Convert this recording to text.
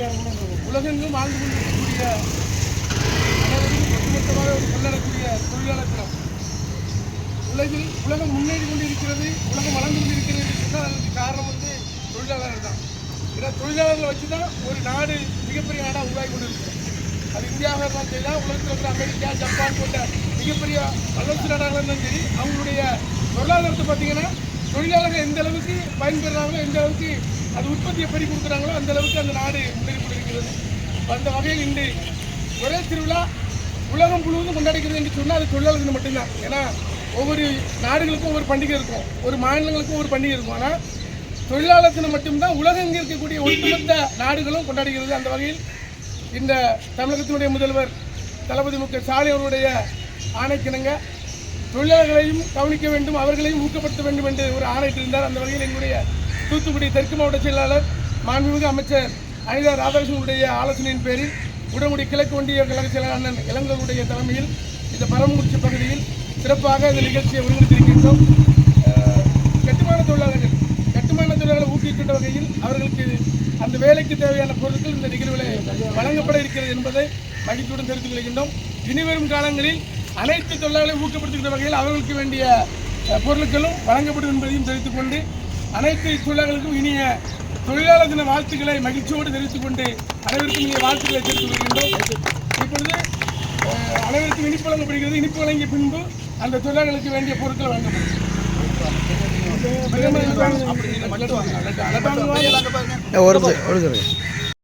உலகெங்கும் வாழ்ந்து கொண்டிருக்கக்கூடிய அனைவரும் ஒட்டுமொத்தமாக ஒரு கொள்ளக்கூடிய தொழிலாளர் தினம். உலகில் உலகம் முன்னேறி கொண்டிருக்கிறது உலகம் வளர்ந்து கொண்டிருக்கிறது என்று அதற்கு காரணம் வந்து தொழிலாளர்கள் தான். ஏன்னா தொழிலாளர்களை வச்சு தான் ஒரு நாடு மிகப்பெரிய நாடாக உருவாகி கொண்டிருக்கிறது. அது இந்தியாவாக இருந்தாலும் சரி தான் உலகத்தில் இருக்கிற அமெரிக்கா ஜப்பான் போன்ற மிகப்பெரிய வளர்ச்சி நாடாக இருந்தாலும் சரி அவங்களுடைய பொருளாதாரத்தை பார்த்தீங்கன்னா தொழிலாளர்கள் எந்த அளவுக்கு பயன்பெறாங்களோ எந்த அளவுக்கு அது உற்பத்தி எப்படி கொடுக்குறாங்களோ அந்த அளவுக்கு அந்த நாடு முன்னேறி கொண்டிருக்கிறது. அந்த வகையில் இன்று ஒரே திருவிழா உலகம் முழுவதும் கொண்டாடிக்கிறது என்று சொன்னால் அது தொழிலாளர்கள் மட்டும்தான். ஏன்னா ஒவ்வொரு நாடுகளுக்கும் ஒவ்வொரு பண்டிகை இருக்கும். ஒரு மாநிலங்களுக்கும் ஒரு பண்டிகை இருக்கும். ஆனால் தொழிலாளர் தினம் மட்டும்தான் உலகெங்கு இருக்கக்கூடிய ஒட்டுமொத்த நாடுகளும் கொண்டாடுகிறது. அந்த வகையில் இந்த தமிழகத்தினுடைய முதல்வர் தளபதி மு க ஸ்டாலின் அவருடைய ஆணைக்கிணங்க தொழிலாளர்களையும் கவனிக்க வேண்டும் அவர்களையும் ஊக்கப்படுத்த வேண்டும் என்று ஒரு ஆணையிட்டிருந்தார். அந்த வகையில் எங்களுடைய தூத்துக்குடி தெற்கு மாவட்ட செயலாளர் மாண்புமிகு அமைச்சர் அனிதா ராதாகிருஷ்ணனுடைய ஆலோசனையின் பேரில் உடங்குடி கிழக்கு ஒன்றிய கழக செயலாளர் அண்ணன் இளங்கருடைய தலைமையில் இந்த பரமக்குறிச்சி பகுதியில் சிறப்பாக இந்த நிகழ்ச்சியை ஒருங்கிணைத்திருக்கின்றோம் கட்டுமான தொழிலாளர்கள் கட்டுமான தொழிலாளர்களை ஊக்குவிக்கின்ற வகையில் அவர்களுக்கு அந்த வேலைக்கு தேவையான பொருட்கள் இந்த நிகழ்வில் வழங்கப்பட இருக்கிறது என்பதை மகிழ்ச்சியுடன் தெரிவித்துக் கொள்கின்றோம். இனிவரும் காலங்களில் அனைத்து தொழிலாளர்களை ஊக்கப்படுத்துகின்ற வகையில் அவர்களுக்கு வேண்டிய பொருட்களும் வழங்கப்படும் என்பதையும் தெரிவித்துக் கொண்டு அனைத்து தொழிலாளர்களுக்கும் இனிய தொழிலாளர் தின வாழ்த்துக்களை மகிழ்ச்சியோடு தெரிவித்துக் கொண்டு அனைவருக்கும் இனிய வாழ்த்துக்களை தெரிவித்துக் கொள்கின்றோம் இப்பொழுது அனைவருக்கும் இனிப்பு வழங்கப்படுகிறது இனிப்பு வழங்கிய பின்பு அந்த தொழிலாளர்களுக்கு வேண்டிய பொருட்கள் வழங்கப்படும் ஒரு ஒரு